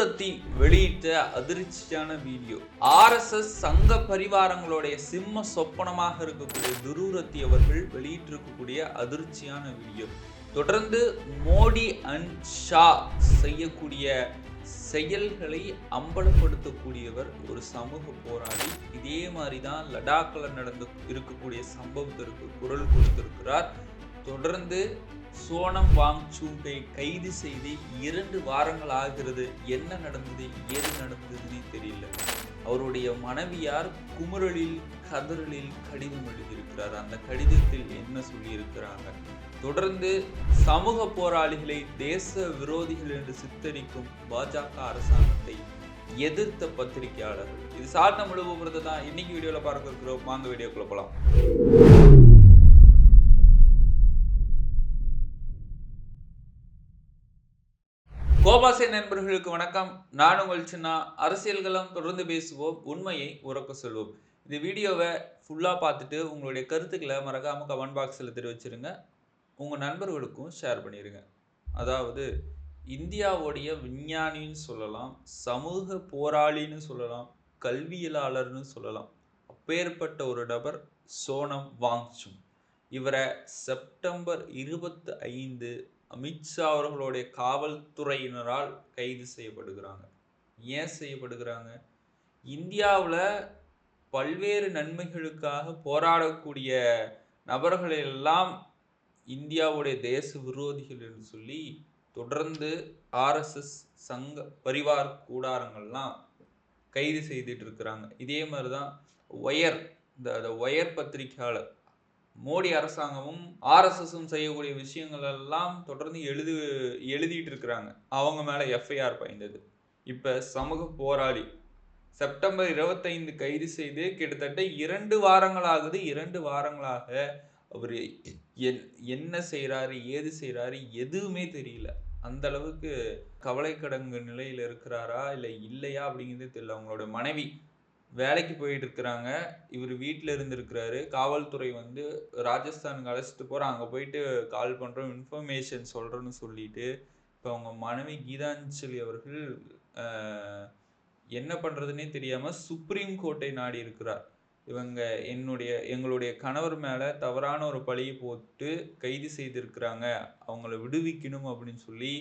துருரத்தி வெளியிட்ட அதிர்ச்சியான video. RSS சங்க பரிவாரங்களுடைய சிம்ம சொப்பனமாக இருக்கக்கூடிய துருரத்தி அவர்கள் வெளியிட்டிருக்கக்கூடிய அதிர்ச்சியான வீடியோ. தொடர்ந்து மோடி அண்ட் ஷா செய்யக்கூடிய செயல்களை அம்பலப்படுத்தக்கூடியவர் ஒரு சமூக போராளி. இதே மாதிரி தான் லடாக்கில் நடந்து இருக்கக்கூடிய சம்பவத்திற்கு குரல் கொடுத்திருக்கிறார். தொடர்ந்து சோனம் வாங் சூண்டை கைது செய்து இரண்டு வாரங்கள் ஆகிறது. என்ன நடந்தது ஏது நடந்ததுன்னு தெரியல. அவருடைய மனைவியார் குமுறலில் கதறலில் கடிதம் எழுதியிருக்கிறார். அந்த கடிதத்தில் என்ன சொல்லியிருக்கிறாங்க? தொடர்ந்து சமூக போராளிகளை தேச விரோதிகள் என்று சித்தரிக்கும் பாஜக அரசாங்கத்தை எதிர்த்த பத்திரிகையாளர்கள். இது சார்ந்த முழு தான். இன்னைக்கு வீடியோவில் பார்க்க இருக்கிறோம் வாங்க வீடியோக்குள்ள போகலாம் கோபாசை நண்பர்களுக்கு வணக்கம். நான் உங்கள் சின்ன. அரசியல்களம் தொடர்ந்து பேசுவோம். உண்மையை உறக்க சொல்வோம். இந்த வீடியோவை ஃபுல்லாக பார்த்துட்டு உங்களுடைய கருத்துக்களை மறக்காமல் கமெண்ட் பாக்ஸில் தெரிவிச்சிருங்க. உங்கள் நண்பர்களுக்கும் ஷேர் பண்ணிடுங்க அதாவது இந்தியாவுடைய விஞ்ஞானின்னு சொல்லலாம் சமூக போராளின்னு சொல்லலாம் கல்வியலாளர்னு சொல்லலாம். அப்பேற்பட்ட ஒரு நபர் சோனம் வாங்சும். இவரை செப்டம்பர் இருபத்தி ஐந்து அமித்ஷா அவர்களுடைய காவல்துறையினரால் கைது செய்யப்படுகிறாங்க. ஏன் செய்யப்படுகிறாங்க? இந்தியாவில் பல்வேறு நன்மைகளுக்காக போராடக்கூடிய நபர்களை எல்லாம் இந்தியாவுடைய தேச விரோதிகள் என்று சொல்லி தொடர்ந்து ஆர்எஸ்எஸ் சங்க பரிவார் கூடாரங்கள்லாம் கைது செய்துட்டு இருக்கிறாங்க. இதே மாதிரி தான் ஒயர் இந்த ஒயர் பத்திரிகையாளர் மோடி அரசாங்கமும் ஆர்எஸ்எஸும் செய்யக்கூடிய விஷயங்கள் எல்லாம் தொடர்ந்து எழுது எழுதிட்டு இருக்கிறாங்க அவங்க மேலே எஃப்ஐஆர் பயந்தது. இப்போ சமூக போராளி செப்டம்பர் இருபத்தைந்து கைது செய்து கிட்டத்தட்ட இரண்டு வாரங்களாகுது. இரண்டு வாரங்களாக அவர் என் என்ன செய்கிறாரு ஏது செய்கிறாரு எதுவுமே தெரியல. அந்த அளவுக்கு கவலைக்கிடங்கு நிலையில் இருக்கிறாரா இல்லை இல்லையா அப்படிங்கிறது தெரியல. அவங்களோட மனைவி வேலைக்கு போயிட்டு இருக்கிறாங்க இவர் வீட்டில் இருந்திருக்கிறாரு. காவல்துறை வந்து ராஜஸ்தானுக்கு அழைச்சிட்டு போகிறோம் அங்கே போயிட்டு கால் பண்ணுறோம் இன்ஃபர்மேஷன் சொல்கிறோன்னு சொல்லிட்டு இப்போ அவங்க மனைவி கீதாஞ்சலி அவர்கள் என்ன பண்ணுறதுனே தெரியாமல் சுப்ரீம் கோர்ட்டை நாடி இருக்கிறார். இவங்க என்னுடைய எங்களுடைய கணவர் மேலே தவறான ஒரு பழியை போட்டு கைது செய்திருக்கிறாங்க. அவங்கள விடுவிக்கணும் அப்படின்னு சொல்லி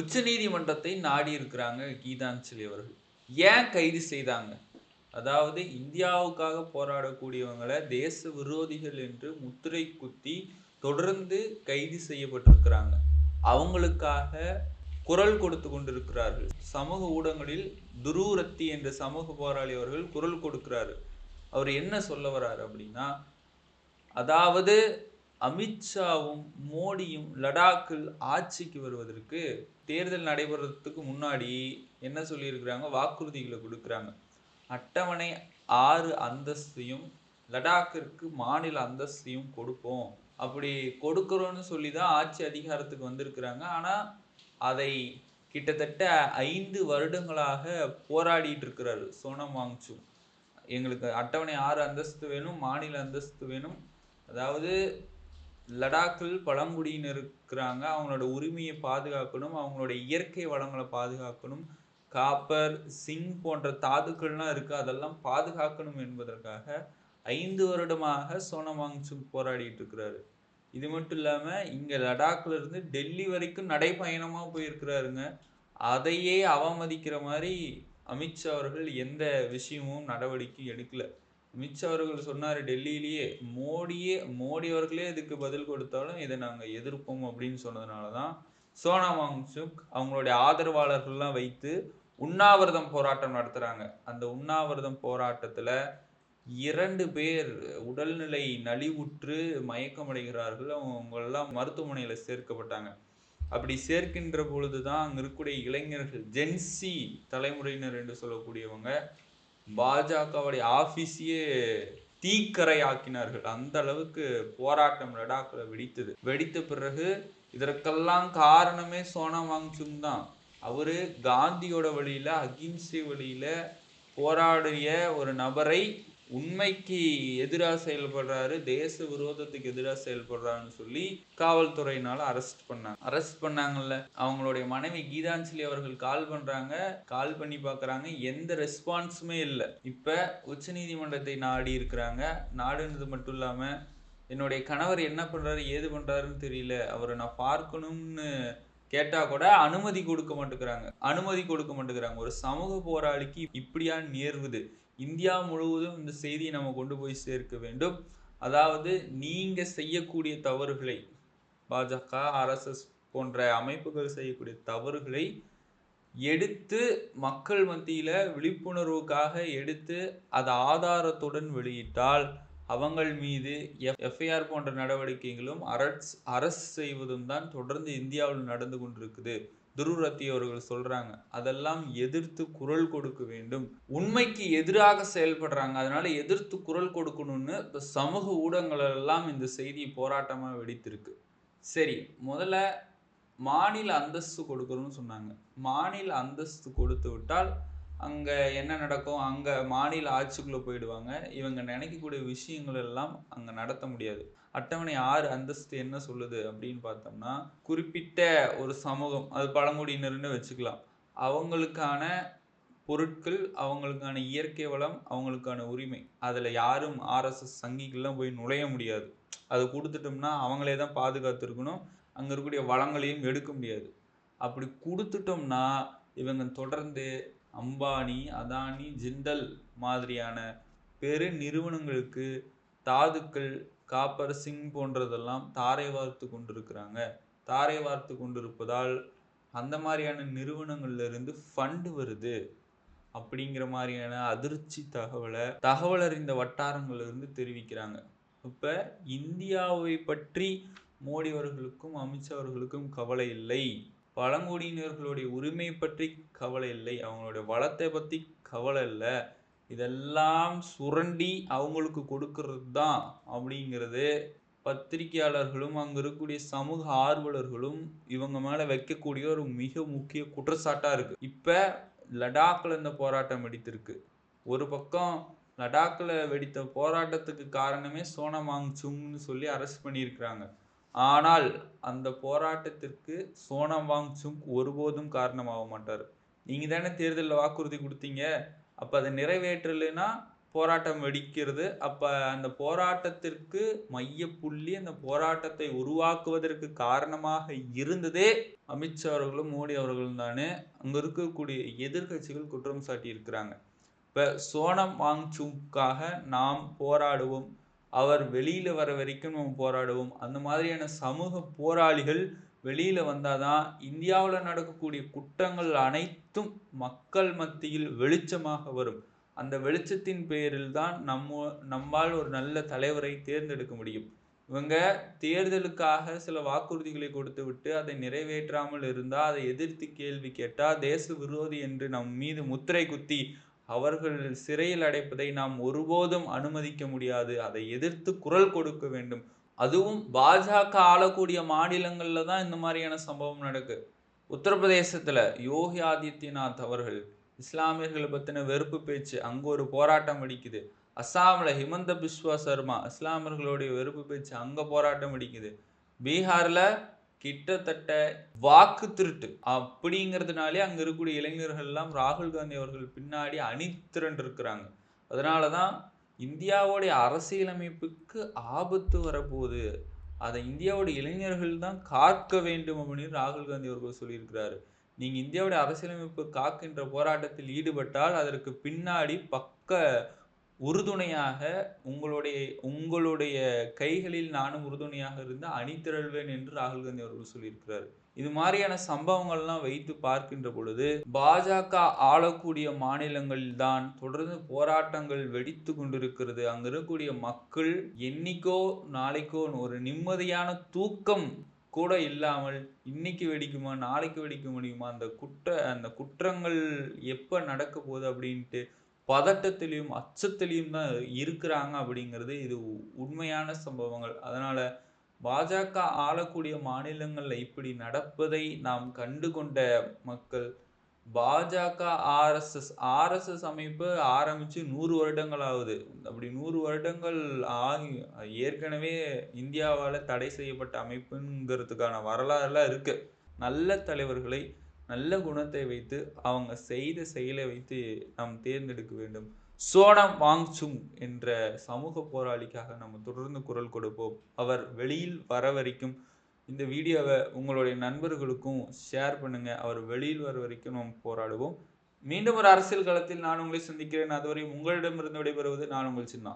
உச்சநீதிமன்றத்தை நாடி இருக்கிறாங்க கீதாஞ்சலி அவர்கள். ஏன் கைது செய்தாங்க? அதாவது இந்தியாவுக்காக போராடக்கூடியவங்களை தேச விரோதிகள் என்று முத்திரை குத்தி தொடர்ந்து கைது செய்யப்பட்டிருக்கிறாங்க. அவங்களுக்காக குரல் கொடுத்து கொண்டிருக்கிறார்கள். சமூக ஊடகங்களில் துருரத்தி என்ற சமூக போராளி அவர்கள் குரல் கொடுக்கிறாரு. அவர் என்ன சொல்ல வர்றாரு அப்படின்னா அதாவது அமித்ஷாவும் மோடியும் லடாக்கில் ஆட்சிக்கு வருவதற்கு தேர்தல் நடைபெறதுக்கு முன்னாடி என்ன சொல்லியிருக்கிறாங்க? வாக்குறுதிகளை கொடுக்குறாங்க. அட்டவணை ஆறு அந்தஸ்தையும் லடாக்கிற்கு மாநில அந்தஸ்தையும் கொடுப்போம். அப்படி கொடுக்குறோன்னு சொல்லி தான் ஆட்சி அதிகாரத்துக்கு வந்திருக்கிறாங்க. ஆனால் அதை கிட்டத்தட்ட ஐந்து வருடங்களாக போராடிட்டு இருக்கிறாரு சோனம் வாங்சு. எங்களுக்கு அட்டவணை ஆறு அந்தஸ்து வேணும் மாநில அந்தஸ்து வேணும். அதாவது லடாக்கில் பழங்குடியினர் இருக்கிறாங்க. அவங்களோட உரிமையை பாதுகாக்கணும் அவங்களோட இயற்கை வளங்களை பாதுகாக்கணும். காப்பர் சிங் போன்ற தாதுக்கள்லாம் இருக்கு. அதெல்லாம் பாதுகாக்கணும் என்பதற்காக ஐந்து வருடமாக சோனம் வாங்சுக் போராடிட்டு இருக்கிறாரு. இது மட்டும் இல்லாமல் இங்கே லடாக்ல இருந்து டெல்லி வரைக்கும் நடைப்பயணமாக போயிருக்கிறாருங்க. அதையே அவமதிக்கிற மாதிரி அமித்ஷா அவர்கள் எந்த விஷயமும் நடவடிக்கை எடுக்கல. அமித்ஷா அவர்கள் சொன்னார் டெல்லியிலேயே மோடியே மோடி அவர்களே இதுக்கு பதில் கொடுத்தாலும் இதை நாங்கள் எதிர்ப்போம் அப்படின்னு சொன்னதுனால தான் சோனா வாங்சுக் அவங்களுடைய ஆதரவாளர்கள்லாம் வைத்து உண்ணாவிரதம் போராட்டம் நடத்துகிறாங்க அந்த உண்ணாவிரதம் போராட்டத்தில் இரண்டு பேர் உடல்நிலை நலிவுற்று மயக்கமடைகிறார்கள். அவங்கெல்லாம் மருத்துவமனையில் சேர்க்கப்பட்டாங்க. அப்படி சேர்க்கின்ற பொழுது தான் அங்கே இருக்கக்கூடிய இளைஞர்கள் ஜென்சி தலைமுறையினர் என்று சொல்லக்கூடியவங்க பாஜகவுடைய ஆஃபீஸையே தீக்கரையாக்கினார்கள். அந்த அளவுக்கு போராட்டம் லடாக்ல வெடித்தது. வெடித்த பிறகு இதற்கெல்லாம் காரணமே சோனா வாங்சுங் தான் அவரு காந்தியோட வழியில அகிம்சை வழியில போராடிய ஒரு நபரை உண்மைக்கு எதிராக செயல்படுறாரு தேச விரோதத்துக்கு எதிராக செயல்படுறாருன்னு சொல்லி காவல்துறையினால அரெஸ்ட் பண்ணாங்க. அரெஸ்ட் பண்ணாங்கல்ல. அவங்களுடைய மனைவி கீதாஞ்சலி அவர்கள் கால் பண்றாங்க. கால் பண்ணி பார்க்குறாங்க எந்த ரெஸ்பான்ஸுமே இல்லை. இப்ப உச்சநீதிமன்றத்தை நாடி இருக்கிறாங்க. நாடுனது மட்டும் இல்லாம என்னுடைய கணவர் என்ன பண்றாரு ஏது பண்றாருன்னு தெரியல. அவரை நான் பார்க்கணும்னு கேட்டா கூட அனுமதி கொடுக்க மாட்டேங்கிறாங்க. அனுமதி கொடுக்க மாட்டேங்கிறாங்க. ஒரு சமூக போராளிக்கு இப்படியா நேர்வுது? இந்தியா முழுவதும் இந்த செய்தியை நம்ம கொண்டு போய் சேர்க்க வேண்டும். அதாவது நீங்கள் செய்யக்கூடிய தவறுகளை பாஜக ஆர்எஸ்எஸ் போன்ற அமைப்புகள் செய்யக்கூடிய தவறுகளை எடுத்து மக்கள் மத்தியில் விழிப்புணர்வுக்காக எடுத்து அதை ஆதாரத்துடன் வெளியிட்டால் அவங்கள் மீது எஃப்ஐஆர் போன்ற நடவடிக்கைகளும் அரசு அரசு செய்வதும் தான் தொடர்ந்து இந்தியாவில் நடந்து கொண்டிருக்குது. துருரத்தி அவர்கள் சொல்றாங்க அதெல்லாம் எதிர்த்து குரல் கொடுக்க வேண்டும். உண்மைக்கு எதிராக செயல்படுறாங்க. அதனால எதிர்த்து குரல் கொடுக்கணும்னு இப்போ சமூக ஊடகங்கள் எல்லாம் இந்த செய்தி போராட்டமாக வெடித்திருக்கு. சரி முதல்ல மாநில அந்தஸ்து கொடுக்கணும்னு சொன்னாங்க. மாநில அந்தஸ்து கொடுத்து விட்டால் அங்கே என்ன நடக்கும்? அங்கே மாநில ஆட்சிக்குள்ளே போயிடுவாங்க. இவங்க நினைக்கக்கூடிய விஷயங்கள் எல்லாம் அங்கே நடத்த முடியாது. அட்டவணை ஆறு அந்தஸ்து என்ன சொல்லுது அப்படின்னு பார்த்தோம்னா குறிப்பிட்ட ஒரு சமூகம் அது பழங்குடியினர்னு வச்சுக்கலாம். அவங்களுக்கான பொருட்கள் அவங்களுக்கான இயற்கை வளம் அவங்களுக்கான உரிமை. அதில் யாரும் ஆர்எஸ்எஸ் சங்கிகள்லாம் போய் நுழைய முடியாது. அது கொடுத்துட்டோம்னா அவங்களே தான் பாதுகாத்துருக்கணும். அங்கே இருக்கக்கூடிய வளங்களையும் எடுக்க முடியாது. அப்படி கொடுத்துட்டோம்னா இவங்க தொடர்ந்து அம்பானி அதானி ஜிண்டல் மாதிரியான பெரு நிறுவனங்களுக்கு தாதுக்கள் காப்பர் சிங் போன்றதெல்லாம் தாரை வார்த்து கொண்டிருக்கிறாங்க. தாரை வார்த்து கொண்டிருப்பதால் அந்த மாதிரியான நிறுவனங்கள்லேருந்து ஃபண்டு வருது. அப்படிங்கிற மாதிரியான அதிர்ச்சி தகவலை தகவல் அறிந்த வட்டாரங்கள்லேருந்து தெரிவிக்கிறாங்க. இப்போ இந்தியாவை பற்றி மோடி அவர்களுக்கும் அமித்ஷா அவர்களுக்கும் கவலை இல்லை. பழங்குடியினர்களுடைய உரிமை பற்றி கவலை இல்லை. அவங்களுடைய வளத்தை பற்றி கவலை இல்லை. இதெல்லாம் சுரண்டி அவங்களுக்கு கொடுக்கறது தான் அப்படிங்கிறது பத்திரிகையாளர்களும் அங்கே இருக்கக்கூடிய சமூக ஆர்வலர்களும் இவங்க மேலே வைக்கக்கூடிய ஒரு மிக முக்கிய குற்றச்சாட்டாக இருக்குது இப்போ லடாக்கில் இந்த போராட்டம் வெடித்திருக்கு. ஒரு பக்கம் லடாக்கில் வெடித்த போராட்டத்துக்கு காரணமே சோனமாங் சுங்னு சொல்லி அரெஸ்ட் பண்ணியிருக்கிறாங்க. ஆனால் அந்த போராட்டத்திற்கு சோனம் வாங்சுக் ஒருபோதும் காரணமாக மாட்டார். நீங்கள் தானே தேர்தலில் வாக்குறுதி கொடுத்தீங்க? அப்போ அதை நிறைவேற்றலைன்னா போராட்டம் வெடிக்கிறது. அப்போ அந்த போராட்டத்திற்கு மையப்புள்ளி அந்த போராட்டத்தை உருவாக்குவதற்கு காரணமாக இருந்ததே அமித்ஷா அவர்களும் மோடி அவர்களும் தானே. அங்கே இருக்கக்கூடிய எதிர்கட்சிகள் குற்றம் சாட்டி இருக்கிறாங்க சோனம் வாங்சுக்காக நாம் போராடுவோம். அவர் வெளியில் வர வரைக்கும் நம்ம போராடுவோம். அந்த மாதிரியான சமூக போராளிகள் வெளியில வந்தாதான் இந்தியாவில் நடக்கக்கூடிய குற்றங்கள் அனைத்தும் மக்கள் மத்தியில் வெளிச்சமாக வரும். அந்த வெளிச்சத்தின் பெயரில் தான் நம்ம நம்மால் ஒரு நல்ல தலைவரை தேர்ந்தெடுக்க முடியும். இவங்க தேர்தலுக்காக சில வாக்குறுதிகளை கொடுத்து விட்டு அதை நிறைவேற்றாமல் இருந்தால் அதை எதிர்த்து கேள்வி கேட்டால் தேச விரோதி என்று நம் மீது முத்திரை குத்தி அவர்கள் சிறையில் அடைப்பதை நாம் ஒருபோதும் அனுமதிக்க முடியாது. அதை எதிர்த்து குரல் கொடுக்க வேண்டும். அதுவும் பாஜக ஆளக்கூடிய மாநிலங்களில் தான் இந்த மாதிரியான சம்பவம் நடக்கு. உத்தரப்பிரதேசத்தில் யோகி ஆதித்யநாத் அவர்கள் இஸ்லாமியர்களை பற்றின வெறுப்பு பேச்சு அங்கே ஒரு போராட்டம் அடிக்குது அஸ்ஸாமில் ஹிமந்த பிஸ்வா சர்மா இஸ்லாமியர்களுடைய வெறுப்பு பேச்சு அங்கே போராட்டம் அடிக்குது பீகாரில் கிட்டத்தட்ட வாக்கு திருட்டு. அப்படிங்கிறதுனாலே அங்கே இருக்கக்கூடிய இளைஞர்கள் எல்லாம் ராகுல் காந்தி அவர்கள் பின்னாடி அணிதிரண்டு இருக்கிறாங்க. அதனால தான் இந்தியாவுடைய அரசியலமைப்புக்கு ஆபத்து வரப்போகுது. அதை இந்தியாவுடைய இளைஞர்கள் தான் காக்க வேண்டும் அப்படின்னு ராகுல் காந்தி அவர்கள் சொல்லியிருக்கிறாரு. நீங்கள் இந்தியாவுடைய அரசியலமைப்பு காக்கின்ற போராட்டத்தில் ஈடுபட்டால் அதற்கு பின்னாடி பக்க உறுதுணையாக உங்களுடைய உங்களுடைய கைகளில் நானும் உறுதுணையாக இருந்து அணிதிரள்வேன் என்று ராகுல் காந்தி அவர்கள் சொல்லியிருக்கிறார். இது மாதிரியான சம்பவங்கள்லாம் வைத்து பார்க்கின்ற பொழுது பாஜக ஆளக்கூடிய மாநிலங்களில் தான் தொடர்ந்து போராட்டங்கள் வெடித்து கொண்டிருக்கிறது. அங்க இருக்கக்கூடிய மக்கள் என்னைக்கோ நாளைக்கோ ஒரு நிம்மதியான தூக்கம் கூட இல்லாமல் இன்னைக்கு வெடிக்குமா நாளைக்கு வெடிக்க முடியுமா அந்த குற்ற அந்த குற்றங்கள் எப்போ நடக்க போகுது அப்படின்ட்டு பதட்டத்திலையும் அச்சத்திலையும் தான் இருக்கிறாங்க அப்படிங்கிறது இது உண்மையான சம்பவங்கள் அதனால் பாஜக ஆளக்கூடிய மாநிலங்களில் இப்படி நடப்பதை நாம் கண்டு கொண்ட மக்கள் பாஜக, ஆர்எஸ்எஸ் ஆர்எஸ்எஸ் அமைப்பு ஆரம்பித்து நூறு வருடங்கள் ஆகுது. அப்படி நூறு வருடங்கள் ஆகி ஏற்கனவே இந்தியாவால் தடை செய்யப்பட்ட அமைப்புங்கிறதுக்கான வரலாறுலாம் இருக்குது நல்ல தலைவர்களை, நல்ல குணத்தை வைத்து, அவங்க செய்த செயலை வைத்து நாம் தேர்ந்தெடுக்க வேண்டும். சோனம் வாங்சுங் என்ற சமூக போராளிக்காக நம்ம தொடர்ந்து குரல் கொடுப்போம். அவர் வெளியில் வர வரைக்கும் இந்த வீடியோவை உங்களுடைய நண்பர்களுக்கும் ஷேர் பண்ணுங்க. அவர் வெளியில் வர வரைக்கும் நாம் போராடுவோம். மீண்டும் ஒரு அரசியல் களத்தில் நான் உங்களை சந்திக்கிறேன். அதுவரை உங்களிடமிருந்து விடைபெறுவது நான் உங்கள் சின்னா.